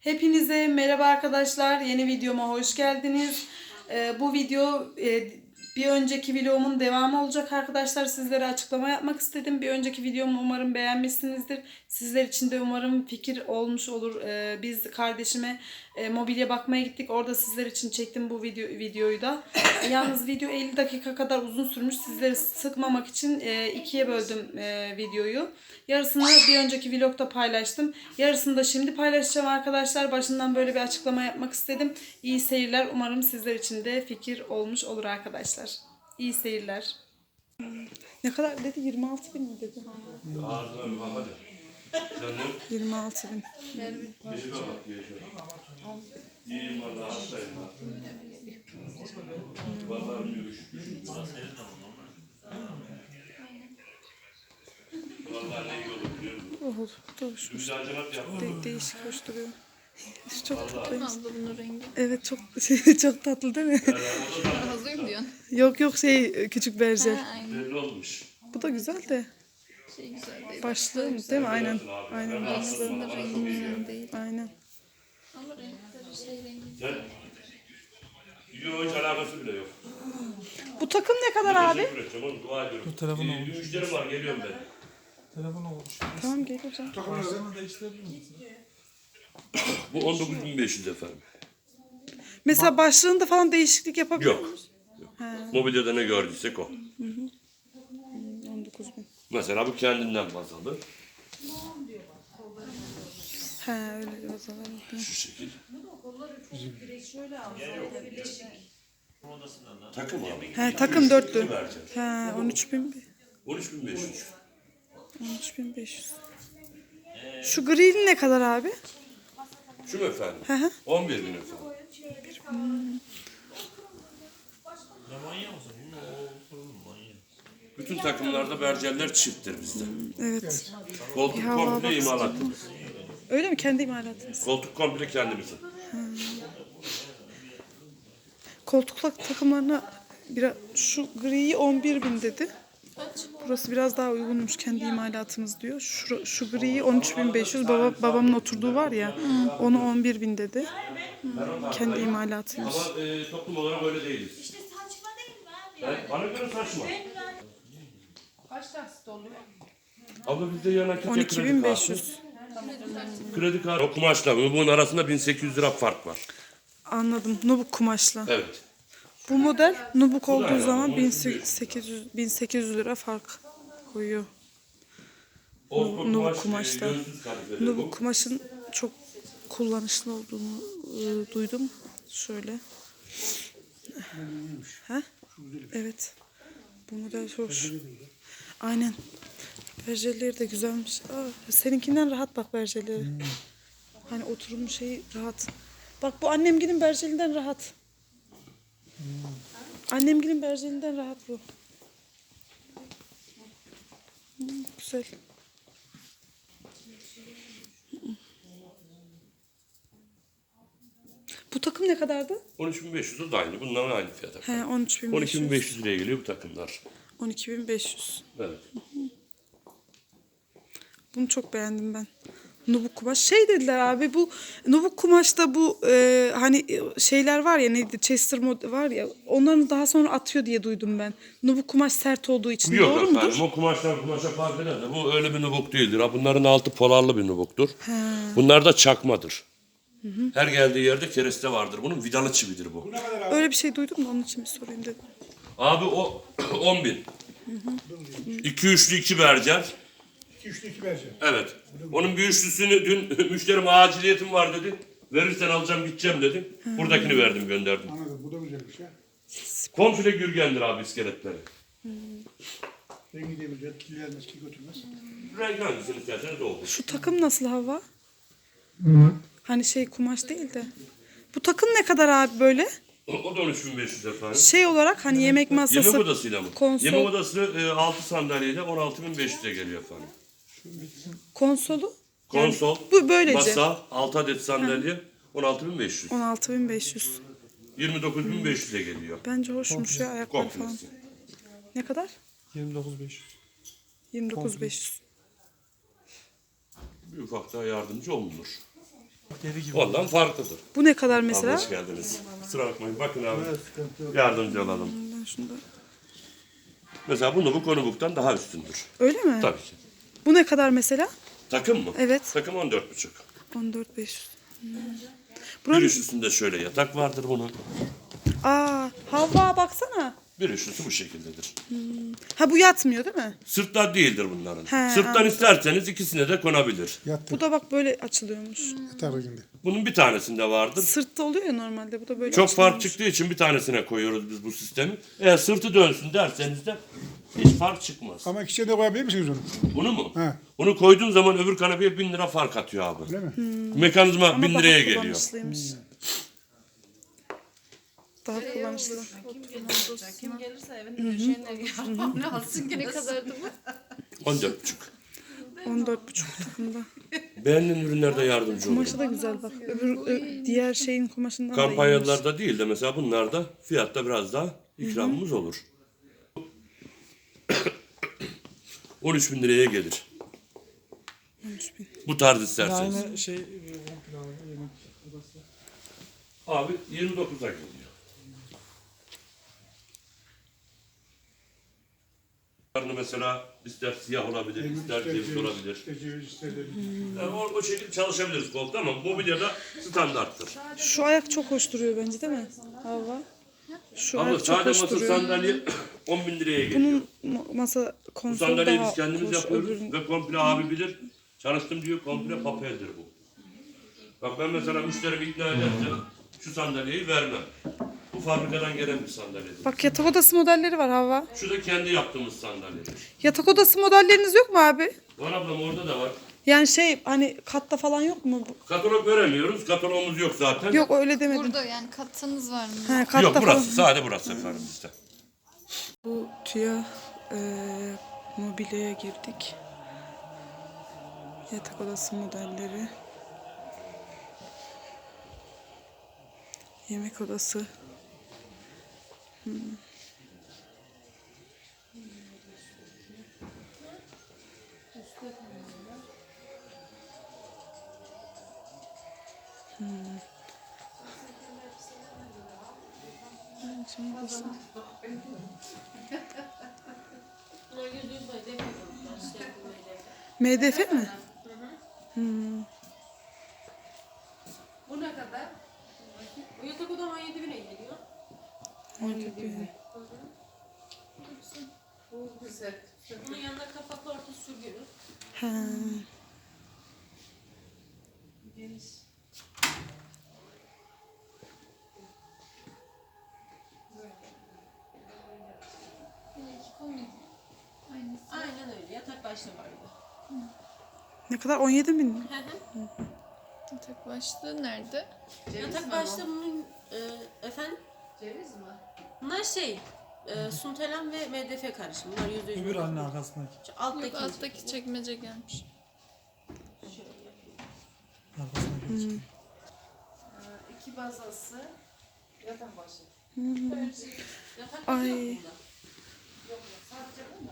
Hepinize merhaba arkadaşlar. Yeni videoma hoş geldiniz. Ee, bu video e, bir önceki videomun devamı olacak arkadaşlar. Sizlere açıklama yapmak istedim. Bir önceki videomu umarım beğenmişsinizdir. Sizler için de umarım fikir olmuş olur. Ee, biz kardeşime e, mobilya bakmaya gittik. Orada sizler için çektim bu video videoyu da. Yalnız video 50 dakika kadar uzun sürmüş. Sizleri sıkmamak için e, ikiye böldüm e, videoyu. Yarısını bir önceki vlogda paylaştım. Yarısını da şimdi paylaşacağım arkadaşlar. Başından böyle bir açıklama yapmak istedim. İyi seyirler. Umarım sizler için de fikir olmuş olur arkadaşlar. İyi seyirler. Ne kadar dedi? 26 bin mi dedi? Ağzına bir bak hadi. Canım 26 bin. bir bak. İyiyim valla hastayım ne iyi olur biliyor musun? Dur, Güzel acaba yapma. de- değişik hoş duruyor. Şu çok tatlıymış. Fazla bunun rengi. Evet çok şey, çok tatlı değil mi? Hazır diyorsun. yok yok şey küçük berjer. Ha, Belli olmuş. Bu da güzel de. şey güzel değil. Başlığı değil mi? Aynen. Aynen başlığı. Aslında rengi güzel değil. Aynen. Ama renkleri şey rengi. Sen Yok hiç alakası bile yok. Bu takım ne kadar abi? Ediyorum. Bu telefon İyi, olmuş. Müşterim var geliyorum ben. Telefon olmuş. Tamam gel hocam. Başlığını değiştirebilir misin? Bu 19.500 efendim. Mesela başlığında falan değişiklik yapabiliyor Yok. muyuz? Mobilyada ne gördüysek o. 19 bin. Mesela bu kendinden baz alır. He öyle biraz alalım. Şu şekil. Takım abi. He takım dörtlü. He 13 bin. 13.500. 13 bin 500. Şu grill ne kadar abi? Şu mu efendim? Hı hı. 11 bin efendim. Bütün takımlarda bercerler çifttir bizde. Evet. Koltuk hava komple baksana. imalatımız. Öyle mi? Kendi imalatınız. Koltuk komple kendimizin. Koltukla takımlarına biraz şu griyi 11 bin dedi. Burası biraz daha uygunmuş kendi imalatımız diyor. Şu, şu griyi 13.500 baba, babamın oturduğu var ya onu 11 bin dedi. Kendi imalatıymış. Ama e, toplum olarak öyle değiliz. İşte saçma değil mi abi? bana göre saçma. Kaç taksit oluyor? Abla bizde yan nakit ya kredi kartı. 12.500. Kredi kartı. O kumaşla bunun arasında 1800 lira fark var. Anladım. Nubuk kumaşla. Evet. Bu model nubuk olduğu zaman 12.500. 1800 1800 lira fark koyuyor. Nubuk kumaşta. e, bu. Nubuk kumaşın çok kullanışlı olduğunu e, duydum. Şöyle. Ha? Evet. Bu model hoş. Aynen. Berjeleri de güzelmiş. Aa, seninkinden rahat bak berjeleri. Hani oturum şeyi rahat. Bak bu annemginin berjelinden rahat. Annemginin berjelinden rahat bu. Hmm, güzel. Bu takım ne kadardı? 13.500 o da aynı. Bunların aynı fiyatı. He 13.500. 12.500 liraya geliyor bu takımlar. 12.500. Evet. Bunu çok beğendim ben. Nubuk kumaş. Şey dediler abi bu nubuk kumaşta bu e, hani e, şeyler var ya neydi Chester mod var ya onların daha sonra atıyor diye duydum ben. Nubuk kumaş sert olduğu için Yok doğru efendim mudur? o kumaşlar kumaşa fark eder de bu öyle bir nubuk değildir. Ha, bunların altı polarlı bir nubuktur. Bunlar da çakmadır. Her geldiği yerde kereste vardır. Bunun vidalı çividir bu. Öyle bir şey duydum da onun için bir sorayım dedim. Abi o 10 bin. 2 üçlü iki bercer. Üçlü iki vereceğim. Evet. Onun bir üçlüsünü dün müşterim aciliyetim var dedi. Verirsen alacağım gideceğim dedi. Buradakini verdim gönderdim. Anladım. Bu da güzelmiş ya. Komple gürgendir abi iskeletleri. Rengi de güzel. Kirlenmez, ki götürmez. Renk hangisini isterseniz o olur. Şu takım nasıl hava? Hani şey kumaş değil de. Bu takım ne kadar abi böyle? O da 13.500 efendim. Şey olarak hani yemek masası. Yemek odasıyla mı? konsol. Yemek odası e, 6 sandalyeyle 16.500'e geliyor efendim. Konsolu? Konsol, bu böylece. masa, 6 adet sandalye 16.500. 16.500. 29.500'e geliyor. Bence hoşmuş ya ayaklar falan. Komplesi. Ne kadar? 29500. 29.500. Bir ufak daha yardımcı olunur. Deri gibi. Ondan farklıdır. Bu ne kadar Abi mesela? hoş geldiniz. Kusura bakmayın. Bakın abi. Yardımcı olalım. Ben şunu da- Mesela bu nubuk o nubuktan daha üstündür. Öyle mi? Tabii ki. Bu ne kadar mesela? Takım mı? Evet. Takım 14,5. 14.500. Hmm. Bir Buranın... üst üstünde şöyle yatak vardır bunun. Aa, Havva baksana. Bir üst üstü bu şekildedir. Ha bu yatmıyor değil mi? Sırtlar değildir bunların. He, Sırttan anladım. isterseniz ikisine de konabilir. Yattı. Bu da bak böyle açılıyormuş. Yatar renginde. Bunun bir tanesinde vardır. Sırtta oluyor ya normalde. Bu da böyle Çok fark açılıyormuş. çıktığı için bir tanesine koyuyoruz biz bu sistemi. Eğer sırtı dönsün derseniz de hiç fark çıkmaz. Ama ikisine de koyabilir misiniz onu? Bunu mu? He. Bunu koyduğun zaman öbür kanepeye bin lira fark atıyor abi. Öyle mi? Mekanizma Ama bin liraya geliyor. kullanışlıymış. Daha kullanışlı. Kim gelirse evin döşeğine yapmam lazım. Ne kadardı bu? 14,5. 14.5 takımda. Beğenilen ürünlerde yardımcı olur. Kumaşı da güzel bak. Öbür ö- diğer şeyin kumaşından da iyiymiş. Kampanyalarda değil de mesela bunlarda fiyatta biraz daha ikramımız olur. 13 bin liraya gelir. 13.000. Bu tarz isterseniz. Yani şey, e. Abi 29'a geliyor. Bunların Mesela ister siyah olabilir, ister ceviz olabilir. İşte ceviz ister de. Yani o, o şekilde çalışabiliriz koltukta ama mobilyada standarttır. Şu ayak çok hoş duruyor bence değil mi? Hava. Şu Ama ayak çok hoş masa duruyor. sandalye 10 bin liraya geliyor. Bunun ma- masa Bu konsol sandalyeyi daha biz kendimiz hoş. yapıyoruz Öbürün- ve komple abi bilir. Çalıştım diyor komple papeldir bu. Bak ben mesela müşterimi ikna edersem şu sandalyeyi vermem. Bu fabrikadan gelen bir sandalyedir. Bak yatak odası modelleri var Hava. Şu da kendi yaptığımız sandalyedir. Yatak odası modelleriniz yok mu abi? Var ablam orada da var. Yani şey hani katta falan yok mu? Katalog veremiyoruz. Kataloğumuz yok zaten. Yok öyle demedim. Burada yani katınız var mı? He, katta Yok falan. burası. Sade burası efendim bizde. Bu tüya e, mobilyaya girdik. Yatak odası modelleri. Yemek odası. Hmm. Hmm. Burası- MDF mi? Bu ne kadar? Bu yatak odam 17 bine geliyor. Bu güzel. Bunun yanında kapaklı orta sürgülü. Ha. Geniş. Aynısı. Aynen Yatak başta vardı. Ne kadar? 17 bin mi? Yatak başlığı nerede? Yatak başta bunun e, efendim Ceviz mi? bunlar şey e, suntelan ve MDF karışımı. Bunlar yüzde yüz. Öbür anne arkasındaki. Şu Alttaki. Yok alttaki çekmece gelmiş. Arkasındaki. İki bazası. Yatak başı. Yatak Ay. başı yok bunda. Sadece bu mu?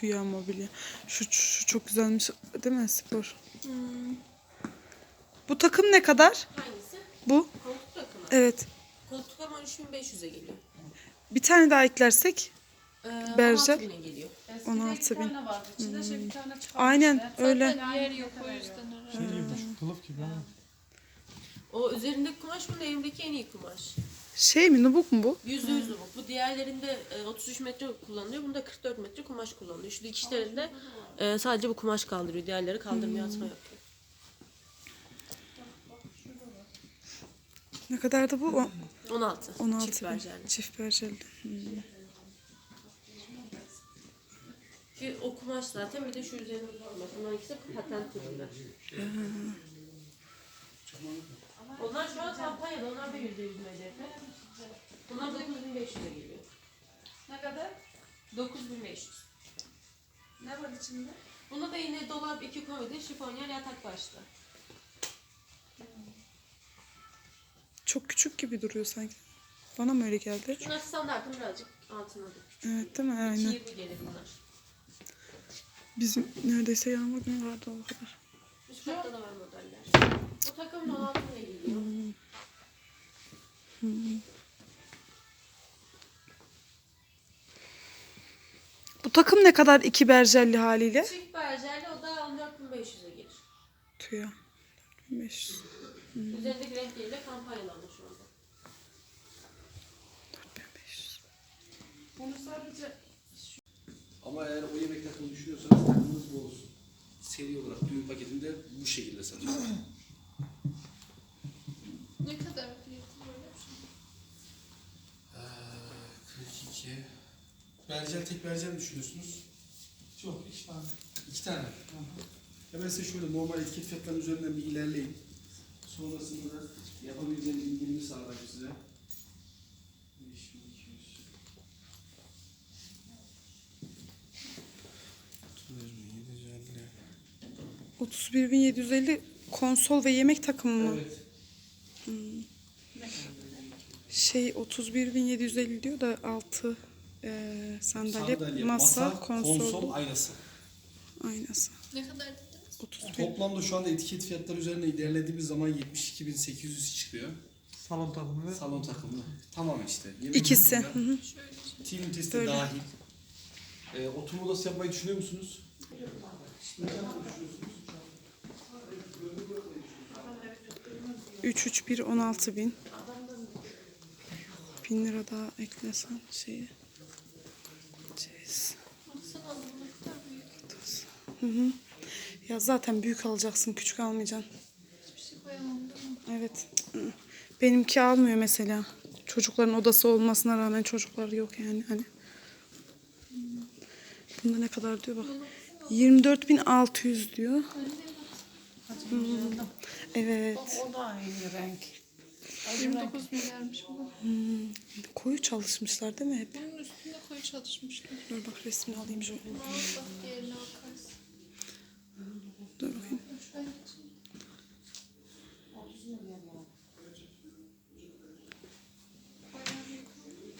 Tüya mobilya. Şu, şu çok güzelmiş değil mi spor? Bu takım ne kadar? Hangisi? Bu? Koltuk takımı. Evet. Koltuk ama 3500'e geliyor. Bir tane daha eklersek. E, Berjer. 16 bine geliyor. Eskide 16 iki bin. tane vardı. İçinde şey bir tane çıkarmışlar. Aynen öyle. Zaten yer yok o yüzden. Şey gibi kılıf gibi ama. O üzerindeki kumaş bunun evimdeki en iyi kumaş. Şey mi nubuk mu bu? Yüzde yüz nubuk. Bu diğerlerinde e, 33 metre kullanılıyor. Bunda 44 metre kumaş kullanılıyor. Şu dikişlerinde e, sadece bu kumaş kaldırıyor. Diğerleri kaldırmıyor, atma yapıyor. Ne kadardı bu? O- 16. 16 Çift bin. berjerli. Çift berjerli. Ki o kumaş zaten bir de şu üzerinde kumaş. Bunlar ikisi patent ürünler. Onlar şu an kampanyada. Onlar da yüzde yüz MDF. Bunlar 9500'e geliyor. Ne kadar? 9500. Ne var içinde? Bunda da yine dolap iki komedi, şifonyer, yatak başta. Çok küçük gibi duruyor sanki. Bana mı öyle geldi? Bunlar standartın birazcık altındadır. Evet değil mi? Aynen. 20 gelir bunlar. Bizim neredeyse yağmur günü vardı o kadar. Üst katta da var modeller. 16 liraya geliyor. Bu takım ne kadar iki berjelli haliyle? Çift berjerli o da 14.500'e gelir. Tüya. 500. Üzerindeki renkleriyle kampanyalandı şu anda. 4500. Bunu sadece Ama eğer o yemek takımını düşünüyorsanız takımınız bu olsun. Seri olarak düğün paketinde bu şekilde satıyoruz. Ne kadar fiyatı böyle bir şey? Ee, 42. Bercel tek bercel mi düşünüyorsunuz? Çok iki tane. İki tane. Ya ben size şöyle normal etiket fiyatlarının üzerinden bir ilerleyeyim. Sonrasında da yapabileceğiniz bildirimini sağlayayım size. 5200. 31750 konsol ve yemek takımı mı? Evet. Şey 31750 diyor da altı e, sandalye, Sandalye, masa, konsol, konsol, aynası. aynası. Ne kadar dediniz? 31. Toplamda şu anda etiket fiyatları üzerine ilerlediğimiz zaman 72.800 çıkıyor. Salon takımı Salon takımı. Tamam işte. Yemek İkisi. Hı Team testi Böyle. dahil. Ee, oturma odası yapmayı düşünüyor musunuz? 3 3 1 16 bin. Bin lira daha eklesen şeyi. Ceyiz. baksana bu ne kadar büyük. Ya zaten büyük alacaksın, küçük almayacaksın. Hiçbir şey koyamam? Evet. Benimki almıyor mesela. Çocukların odası olmasına rağmen çocuklar yok yani hani. Bunda ne kadar diyor bak. 24.600 diyor. Hmm. Evet. o da aynı renk. 29 milyarmış bu. Koyu çalışmışlar değil mi hep? Bunun üstünde koyu çalışmışlar. Dur bak resmini alayım şöyle. Al bak diğerine bakarsın. Dur bakayım. Şöyle geçeyim. Bayağı büyük oldu.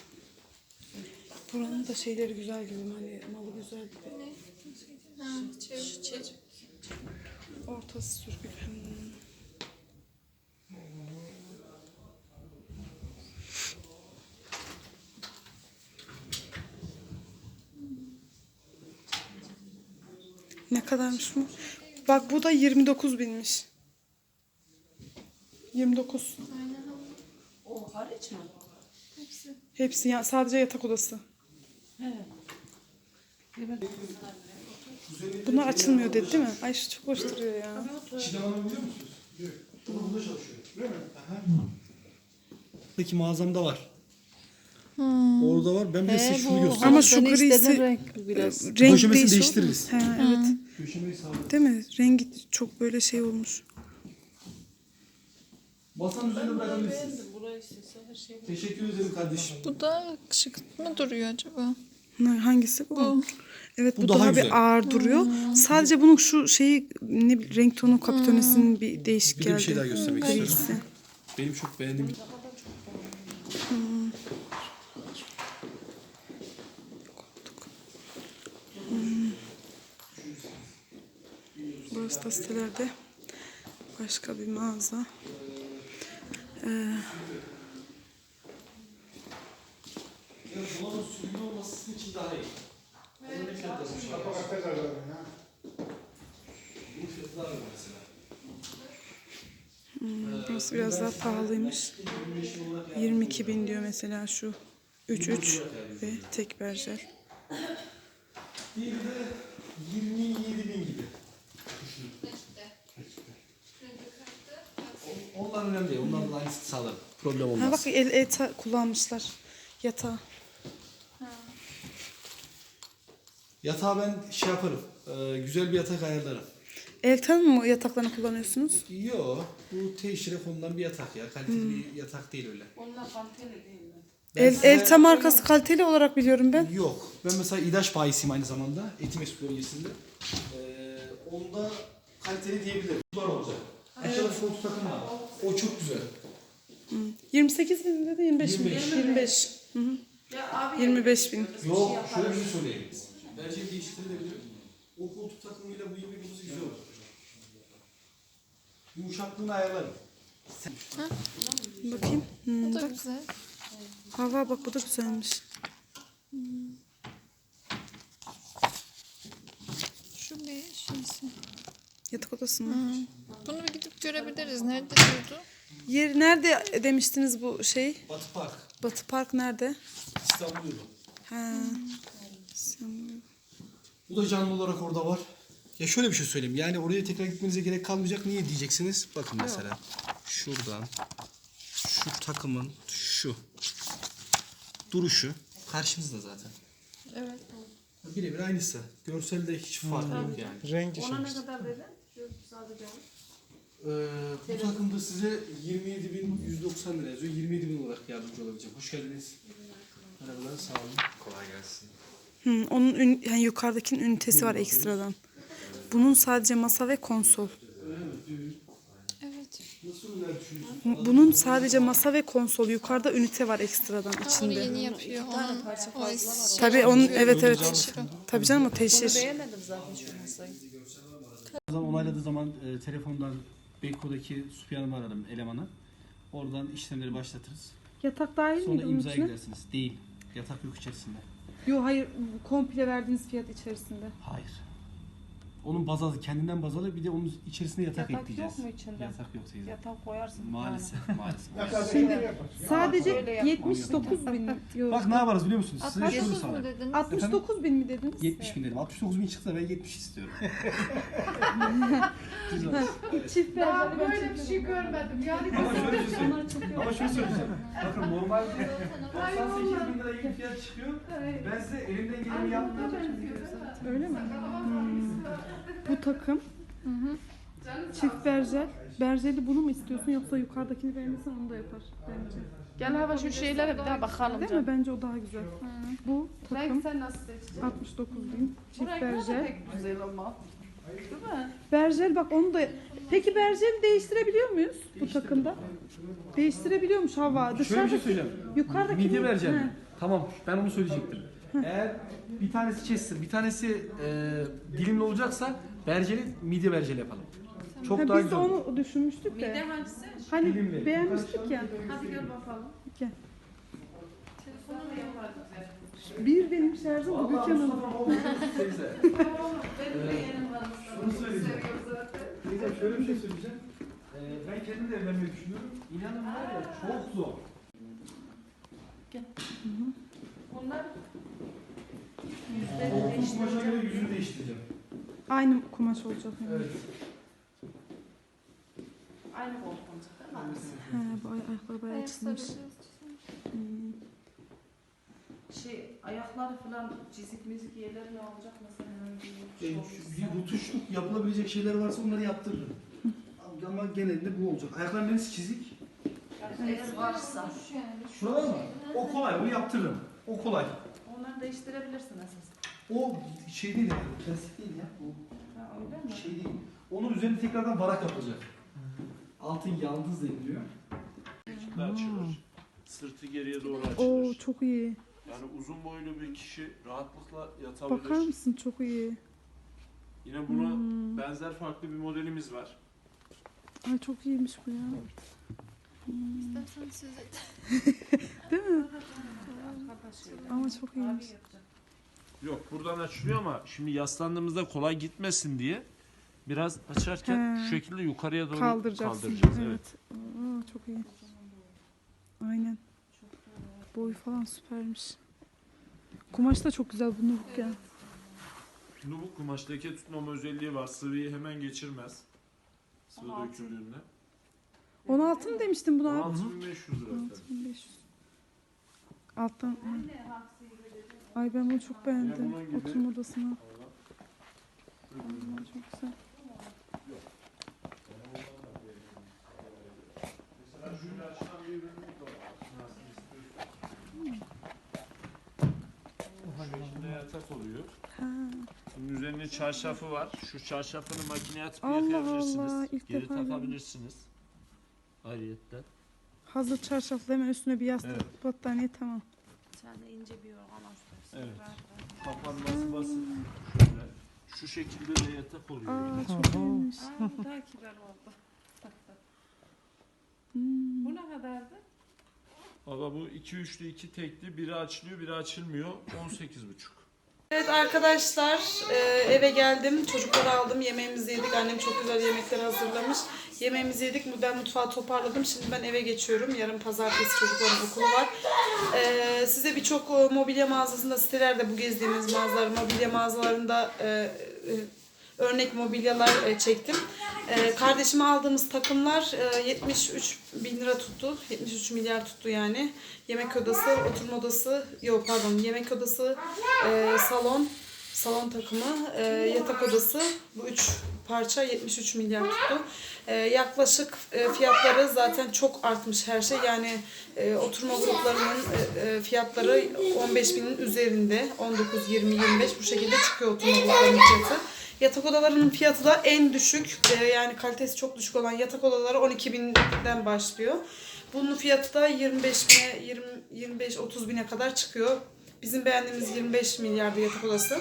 Buranın da şeyleri güzel gibi. Hani malı güzel gibi. Ne? Ha, çevir, çevir. Ortası sürgülü. Hmm. Ne kadarmış bu? Bak bu da 29 binmiş. 29. Aynen O hariç mi? hepsi. Hepsi ya sadece yatak odası. Evet. Bunlar açılmıyor dedi değil mi? Ay şu çok hoş duruyor ya. Çiğdem Hanım biliyor musunuz? Yok. Burada çalışıyor. Değil mi? Peki mağazamda var. Orada var. Ben bir size şunu göstereyim. Ama şu grisi renk biraz. renk Döşemesini değişiyor. değiştiririz. He, evet. Köşemeyi sağlayalım. Değil mi? Rengi çok böyle şey olmuş. Masanın üzerine bırakabilirsiniz. Burayı istese her şey. Teşekkür ederim kardeşim. Bu da şık mı duruyor acaba? Hangisi bu? Evet bu, Bu daha, daha bir ağır duruyor. Sadece bunun şu şeyi ne bileyim, renk tonu kapitonesinin bir değişik Bir de geldi. bir şey daha göstermek istiyorum. Grisi. Benim çok beğendiğim Burası da sitelerde başka bir mağaza. Ee, Dolabın sürgün olması sizin için daha iyi. Onun ne fiyatı yazmış var? Bunun fiyatı daha iyi mesela. burası biraz daha pahalıymış. 22 bin diyor mesela şu 3-3 ve tek berjer. Diğeri de 27 bin gibi. Onlar önemli değil. Onlarla aynısını sağlarım. Problem Ha olmaz. bak el eta kullanmışlar yatağı. Yatağı ben şey yaparım. e, güzel bir yatak ayarlarım. Eltan mı yataklarını kullanıyorsunuz? Yo, bu teşhire konulan bir yatak ya. Kaliteli bir yatak değil öyle. Onlar kaliteli değil mi? Ben El, size- Elta markası kaliteli olarak biliyorum ben. Yok. Ben mesela İdaş bayisiyim aynı zamanda. Etimes bölgesinde. Ee, onda kaliteli diyebilirim. Var olacak. Aşağıda koltuk takım var. O çok güzel. 28 bin dedi 25 bin. 25. 25. Hı hı. Ya abi 25 bin. Yok, şöyle bir şey söyleyeyim. Bence değiştirebilir. O koltuk takımıyla bu 29'u güzel olur. Yumuşaklığını ayarlarım. Bakayım. Hmm, Bu da bak. güzel. Hava bak bu da güzelmiş. Şu bir şeysi. Yatak odası mı? Bunu bir gidip görebiliriz. Nerede durdu? Yer nerede demiştiniz bu şey? Batı Park. Batı Park nerede? İstanbul yolu. Ha. Sen- Bu da canlı olarak orada var. Ya şöyle bir şey söyleyeyim. Yani oraya tekrar gitmenize gerek kalmayacak. Niye diyeceksiniz? Bakın mesela. Şuradan şu takımın şu duruşu karşınızda zaten. Evet. Birebir aynısı. Görselde hiç fark yok yani. Rengi Ona ne kadar dedin? Şu sadece Ee, bu takımda size 27.190 lira yazıyor. 27.000 olarak yardımcı olabileceğim. Hoş geldiniz. Merhabalar, sağ olun. Kolay gelsin. Hı, onun ün, yani yukarıdakinin ünitesi var ekstradan. Bunun sadece masa ve konsol. Evet. Bunun sadece masa ve konsol. Yukarıda ünite var ekstradan Onu içinde. yeni yapıyor. Onun, o es- Tabii onun evet evet. Tabii canım o teşhir. beğenmedim zaten şu masayı. O zaman onayladığı zaman e, telefondan Beyko'daki Sufiye Hanım'ı aradım elemanı. Oradan işlemleri başlatırız. Yatak dahil Sonra imzaya gidersiniz. Değil. Yatak yok içerisinde. Yok hayır komple verdiğiniz fiyat içerisinde. Hayır. Onun bazalı, kendinden bazalı bir de onun içerisine yatak, Yatak ekleyeceğiz. yok mu içinde? Yatak yok teyze. Yatak koyarsın. Maalesef, maalesef. Şimdi sadece Öyle yapmam 79 bin diyor. Bak ne yaparız biliyor musunuz? Size şunu 69 mu sağlayayım. dediniz? 69 bin mi dediniz? 70 bin dedim. 69 bin çıksa ben 70 istiyorum. Güzel. Çift Daha böyle bir şey görmedim. Yani Ama şöyle bir şey söyleyeyim. Ama şunu söyleyeceğim. Bakın normalde 98 bin lira ilk fiyat çıkıyor. Ben size elimden geleni yaptım. Öyle mi? Hmm. Bu takım. Çift berjel. Berjeli bunu mu istiyorsun yoksa yukarıdakini beğenirsen onu da yapar bence. Gel hava şu şeylere bir daha bakalım. Değil mi? Bence o daha güzel. Bu takım sen nasıl seçtin? 69 bin. Çift Renk de berjel. pek güzel ama. Değil mi? Berjel bak onu da... Peki berjeli değiştirebiliyor muyuz bu takımda? Değiştirebiliyormuş hava. Şöyle bir şey Dışarıdaki, söyleyeceğim. yukarıdaki... Midye vereceğim. He. Tamam ben onu söyleyecektim. Eğer bir tanesi chester, bir tanesi e, dilimli olacaksa berceli midye berceli yapalım. Çok Ha, daha biz de güzel olur. onu düşünmüştük de. hangisi? Hani Dilimli. beğenmiştik ya. Hadi gel bakalım. Gel. Bir benim şarjım bu Gülcan Hanım. Teyze. Şunu söyleyeceğim. Teyze şöyle bir şey söyleyeceğim. Ee, ben kendim de evlenmeyi düşünüyorum. İnanın var ya çok zor. Onlar O kumaşa göre yüzünü değiştireceğim. Aynı kumaş olacak. Yani. Evet. aynı koltuğumuzda değil mi? He, bu ay- ayakları bayağı çizilmiş. Hmm. Şey ayakları falan çizik mizik yerleri ne olacak mesela? Ee, şu- bir rutuşluk yapılabilecek şeyler varsa onları yaptırırım. Ama genelinde bu olacak. Ayakların neresi çizik? Yani eğer varsa Şuralar mı? O kolay, onu yaptırırım. O kolay. onları değiştirebilirsin esas. O şey değil yani, plastik değil ya. O Ha, öyle mi? şey değil. Onun üzerine tekrardan varak yapılacak. Altın yaldız deniliyor. açılır. Sırtı geriye doğru açılır. Oo çok iyi. Yani uzun boylu bir kişi rahatlıkla yatabilir. Bakar mısın çok iyi. Yine buna Hmm. benzer farklı bir modelimiz var. Ay çok iyiymiş bu ya. İstersen siz de Değil mi? Ama çok iyiymiş. Abi. Yok buradan açılıyor ama şimdi yaslandığımızda kolay gitmesin diye biraz açarken He. şu şekilde yukarıya doğru Kaldıracaksın. kaldıracağız. Evet. Evet. Aa, çok iyi. Aynen. Boy falan süpermiş. Kumaş da çok güzel bunu bak ya. Bu kumaş leke tutmama özelliği var. Sıvıyı hemen geçirmez. Sıvı döküldüğünde. 16 mı demiştin buna? 6500 lira efendim. 1500. Alttan. Ay ben bunu çok beğendim. Oturma odasına. Ay, çok güzel. Şekilde yatak oluyor. Ha. Bunun üzerine çarşafı var. Şu çarşafını makineye atıp Allah yıkayabilirsiniz. Allah, Geri takabilirsiniz. Ayrıyetten. Hazır çarşaflı hemen üstüne bir yastık Evet. battaniye tamam. Bir tane ince bir yorgan istersen. Evet. Ver. Kapanması basit. Şöyle. Şu şekilde de yatak oluyor. Aa, çok iyiymiş. Aa, daha kibar oldu. Bu ne kadardı? Valla bu 2 üçlü 2 tekli. Biri açılıyor biri açılmıyor. 18,5. Evet arkadaşlar e, eve geldim. Çocukları aldım. Yemeğimizi yedik. Annem çok güzel yemekler hazırlamış. Yemeğimizi yedik. Ben mutfağı toparladım. Şimdi ben eve geçiyorum. Yarın pazartesi çocukların okulu var. E, size birçok e, mobilya mağazasında sitelerde bu gezdiğimiz mağazalar mobilya mağazalarında örnek mobilyalar e, çektim. E, kardeşime aldığımız takımlar e, 73 bin lira tuttu. 73 milyar tuttu yani. Yemek odası, oturma odası, yok pardon yemek odası, e, salon, salon takımı, e, yatak odası. Bu üç parça 73 milyar tuttu. E, yaklaşık e, fiyatları zaten çok artmış her şey. Yani e, oturma gruplarının e, e, fiyatları 15 binin üzerinde. 19, 20, 25 bu şekilde çıkıyor oturma gruplarının fiyatı. Yatak odalarının fiyatı da en düşük e, yani kalitesi çok düşük olan yatak odaları 12 binden başlıyor. Bunun fiyatı da 25 bine 20 25 30 bine kadar çıkıyor. Bizim beğendiğimiz 25 milyardı yatak odası.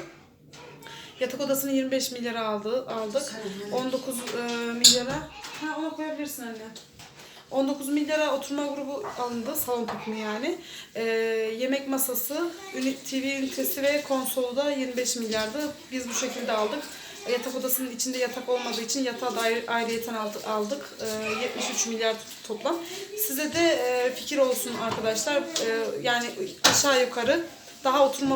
Yatak odasını 25 milyara aldı, aldık. 19 e, milyara. Ha ona koyabilirsin anne. 19 milyara oturma grubu alındı. Salon takımı yani. E, yemek masası, TV ünitesi ve konsolu da 25 milyardı. Biz bu şekilde aldık. Yatak odasının içinde yatak olmadığı için yatağı da ayrı, ayrıyeten aldık. E, 73 milyar toplam. Size de e, fikir olsun arkadaşlar. E, yani aşağı yukarı daha oturma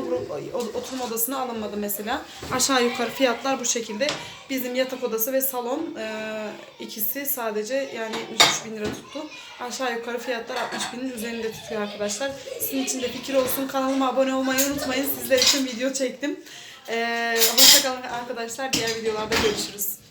oturma odasına alınmadı mesela. Aşağı yukarı fiyatlar bu şekilde. Bizim yatak odası ve salon e, ikisi sadece yani 73 bin lira tuttu. Aşağı yukarı fiyatlar 60 binin üzerinde tutuyor arkadaşlar. Sizin için de fikir olsun. Kanalıma abone olmayı unutmayın. Sizler için video çektim. E, hoşçakalın arkadaşlar. Diğer videolarda görüşürüz.